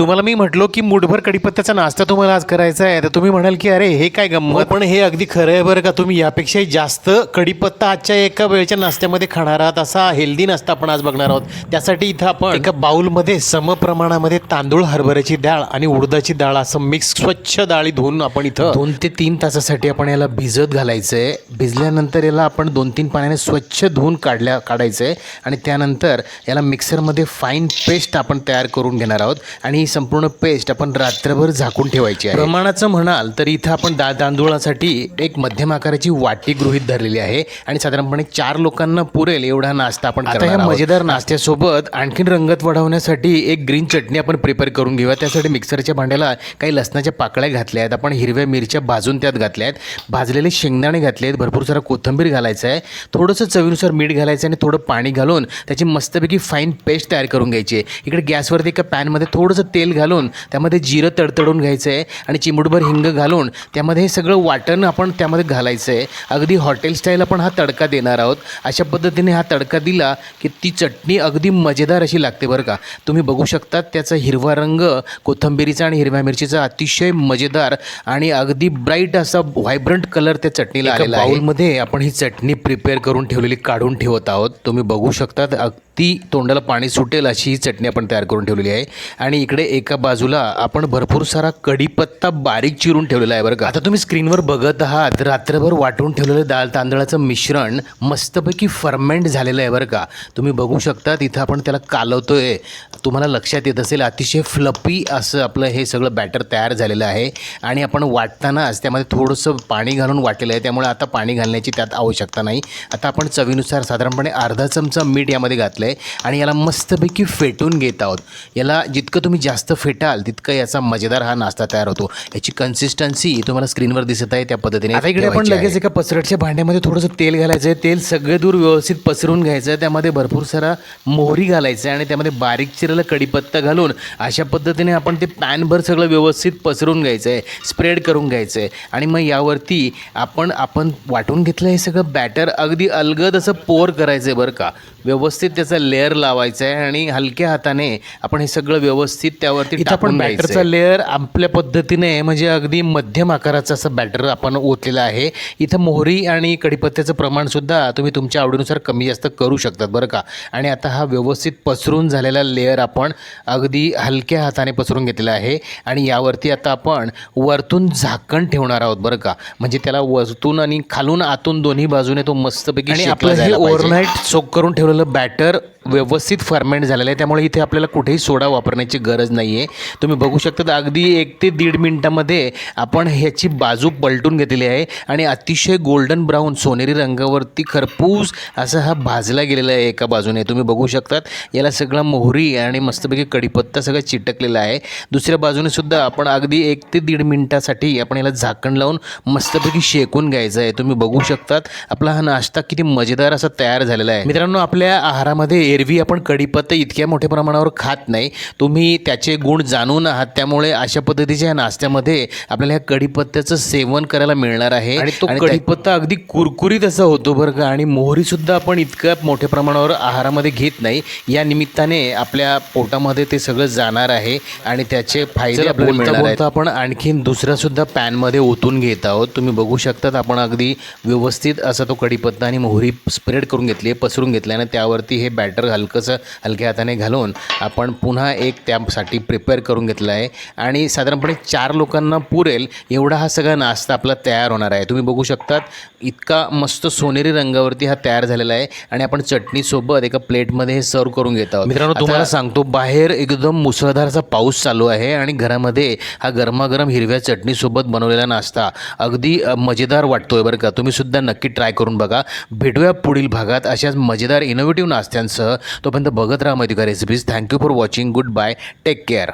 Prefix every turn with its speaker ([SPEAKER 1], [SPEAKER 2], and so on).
[SPEAKER 1] तुम्हाला मी म्हटलो की मुठभर कडीपत्त्याचा नाश्ता तुम्हाला आज करायचा आहे तर तुम्ही म्हणाल की अरे हे काय गंमत? पण हे अगदी खरं आहे बरं का तुम्ही यापेक्षाही जास्त कडीपत्ता आजच्या एका वेळच्या नाश्त्यामध्ये खाणार आहात असा हेल्दी नाश्ता आपण आज बघणार आहोत. त्यासाठी इथं आपण एका बाउलमध्ये सम प्रमाणामध्ये तांदूळ हरभऱ्याची डाळ आणि उडदाची डाळ असं मिक्स स्वच्छ डाळी धुवून आपण इथं दोन ते तीन तासासाठी आपण याला भिजत घालायचं आहे भिजल्यानंतर याला आपण दोन तीन पाण्याने स्वच्छ धुवून काढल्या काढायचं आहे आणि त्यानंतर याला मिक्सरमध्ये फाईन पेस्ट आपण तयार करून घेणार आहोत. आणि ही संपूर्ण पेस्ट आपण रात्रभर झाकून ठेवायची आहे. प्रमाणाचं म्हणाल तर इथं आपण डाळ तांदूळासाठी एक मध्यम आकाराची वाटी गृहीत धरलेली आहे आणि साधारणपणे चार लोकांना पुरेल एवढा नाश्ता आपण आता या मजेदार नाश्त्यासोबत आणखीन रंगत वाढवण्यासाठी एक ग्रीन चटणी आपण प्रिपेअर करून घेऊया. त्यासाठी मिक्सरच्या भांड्याला काही लसणाच्या पाकळ्या घातल्या आहेत. आपण हिरव्या मिरच्या भाजून त्यात घातल्या आहेत. भाजलेले शेंगदाणे घातले आहेत. भरपूर सारा कोथिंबीर घालायचं आहे. थोडंसं चवीनुसार मीठ घालायचं आणि थोडं पाणी घालून त्याची मस्तपैकी फाईन पेस्ट तयार करून घ्यायची आहे. इकडे गॅसवरती एका पॅनमध्ये थोडंसं तेल घालून त्यामध्ये जिरं तडतडून घ्यायचं आहे आणि चिमुटभर हिंग घालून त्यामध्ये हे सगळं वाटण आपण त्यामध्ये घालायचं आहे अगदी हॉटेल स्टाईल आपण हा तडका देणार आहोत. अशा पद्धतीने हा तडका दिला की ती चटणी अगदी मजेदार अशी लागते बरं का. तुम्ही बघू शकता त्याचा हिरवा रंग कोथंबिरीचा आणि हिरव्या मिरचीचा अतिशय मजेदार आणि अगदी ब्राईट असा व्हायब्रंट कलर त्या चटणीला आलेला आहे. बाउलमध्ये आपण ही चटणी प्रिपेअर करून ठेवलेली काढून ठेवत आहोत. तुम्ही बघू शकता अगदी तोंडाला पाणी सुटेल अशी ही चटणी आपण तयार करून ठेवलेली आहे. आणि इकडे एका बाजूला आपण भरपूर सारा कढीपत्ता बारीक चिरून ठेवलेला आहे बरं का. आता तुम्ही स्क्रीनवर बघत आहात रात्रभर वाटून ठेवलेलं दाल तांदळाचं मिश्रण मस्तपैकी फर्मेंट झालेलं आहे बरं का. तुम्ही बघू शकता तिथं आपण त्याला कालवतोय. तुम्हाला लक्षात येत असेल अतिशय फ्लपी असं आपलं हे सगळं बॅटर तयार झालेलं आहे. आणि आपण वाटतानाच त्यामध्ये थोडंसं पाणी घालून वाटलेलं आहे. त्यामुळे आता पाणी घालण्याची त्यात आवश्यकता नाही. आता आपण चवीनुसार साधारणपणे अर्धा चमचा मीठ यामध्ये घातलं आहे आणि याला मस्तपैकी फेटून घेत आहोत. याला जितकं तुम्ही जास्त फेटाल तितकं याचा मजेदार हा नाश्ता तयार होतो. याची कन्सिस्टन्सी तुम्हाला स्क्रीनवर दिसत आहे त्या पद्धतीने आता इकडे आपण लगेच एका पसरटच्या भांड्यामध्ये थोडंसं तेल घालायचं आहे तेल सगळे दूर व्यवस्थित पसरून घ्यायचं आहे त्यामध्ये भरपूर सारा मोहरी घालायचं आहे आणि त्यामध्ये बारीक चिरलेला कढीपत्ता घालून अशा पद्धतीने आपण ते पॅनभर सगळं व्यवस्थित पसरून घ्यायचं आहे स्प्रेड करून घ्यायचं आहे आणि मग यावरती आपण आपण वाटून घेतलं हे सगळं बॅटर अगदी अलगद असं पोर करायचं आहे बरं का. व्यवस्थित त्याचा लेअर लावायचा आहे आणि हलक्या हाताने आपण हे सगळं व्यवस्थित त्यावरती आपण बॅटरचा लेअर आपल्या पद्धतीने म्हणजे अगदी मध्यम आकाराचं असं बॅटर आपण ओतलेलं आहे. इथं मोहरी आणि कढीपत्त्याचं प्रमाणसुद्धा तुम्ही तुमच्या आवडीनुसार कमी जास्त करू शकतात बरं का? आणि आता हा व्यवस्थित पसरून झालेला लेअर आपण अगदी हलक्या हाताने पसरून घेतलेला आहे. आणि यावरती आता आपण वरतून झाकण ठेवणार आहोत बरं का? म्हणजे त्याला वरतून आणि खालून आतून दोन्ही बाजूने तो मस्तपैकी आणि आपलं हे ओव्हरनाईट सोक करून ठेवलेलं बॅटर व्यवस्थित फर्मेंट झालेलं आहे. त्यामुळे इथे आपल्याला कुठेही सोडा वापरण्याची गरज नाही आहे तुम्ही बघू शकता अगदी एक ते दीड मिनटामध्ये आपण ह्याची बाजू पलटून घेतलेली आहे आणि अतिशय गोल्डन ब्राऊन सोनेरी रंगावरती खरपूस असा हा भाजला गेलेला आहे एका बाजूने. तुम्ही बघू शकतात याला सगळा मोहरी आणि मस्तपैकी कढीपत्ता सगळं चिटकलेला आहे. दुसऱ्या बाजूने सुद्धा आपण अगदी एक ते दीड मिनटासाठी आपण याला झाकण लावून मस्तपैकी शेकून घ्यायचं आहे. तुम्ही बघू शकतात आपला हा नाश्ता किती मजेदार असा तयार झालेला आहे. मित्रांनो आपल्या आहारामध्ये एरवी आपण कढीपत्ता इतक्या मोठ्या प्रमाणावर खात नाही. तुम्ही त्या त्याचे गुण जाणून आहात. त्यामुळे अशा पद्धतीच्या या नाश्त्यामध्ये आपल्याला ह्या कढीपत्त्याचं सेवन करायला मिळणार आहे. आणि तो कढीपत्ता अगदी कुरकुरीत असा होतो बरं का. आणि मोहरी सुद्धा आपण इतक्या मोठ्या प्रमाणावर आहारामध्ये घेत नाही. या निमित्ताने आपल्या पोटामध्ये ते सगळं जाणार आहे आणि त्याचे फायदे आपल्याला मिळणार आहेत. आपण आणखीन दुसरा सुद्धा पॅनमध्ये ओतून घेत आहोत. तुम्ही बघू शकतात आपण अगदी व्यवस्थित असा तो कढीपत्ता आणि मोहरी स्प्रेड करून घेतली आहे पसरून घेतली आणि त्यावरती हे बॅटर हलकंसं हलक्या हाताने घालून आपण पुन्हा एक त्यासाठी प्रिपेअर करून घेतला आहे. आणि साधारणपणे चार लोकांना पुरेल एवढा हा सगळा नाश्ता आपला तयार होणार आहे. तुम्ही बघू शकतात इतका मस्त सोनेरी रंगावरती हा तयार झालेला आहे आणि आपण चटणीसोबत एका प्लेटमध्ये हे सर्व करून घेत आहोत. मित्रांनो तुम्हाला सांगतो बाहेर एकदम मुसळधारचा पाऊस चालू आहे आणि घरामध्ये हा गरमागरम हिरव्या चटणीसोबत बनवलेला नाश्ता अगदी मजेदार वाटतोय बरं का. तुम्ही सुद्धा नक्की ट्राय करून बघा. भेटूया पुढील भागात अशाच मजेदार इनोव्हेटिव्ह नाश्त्यांसह. तोपर्यंत बघत राहा माहिती का recipes thank you for watching good bye take take care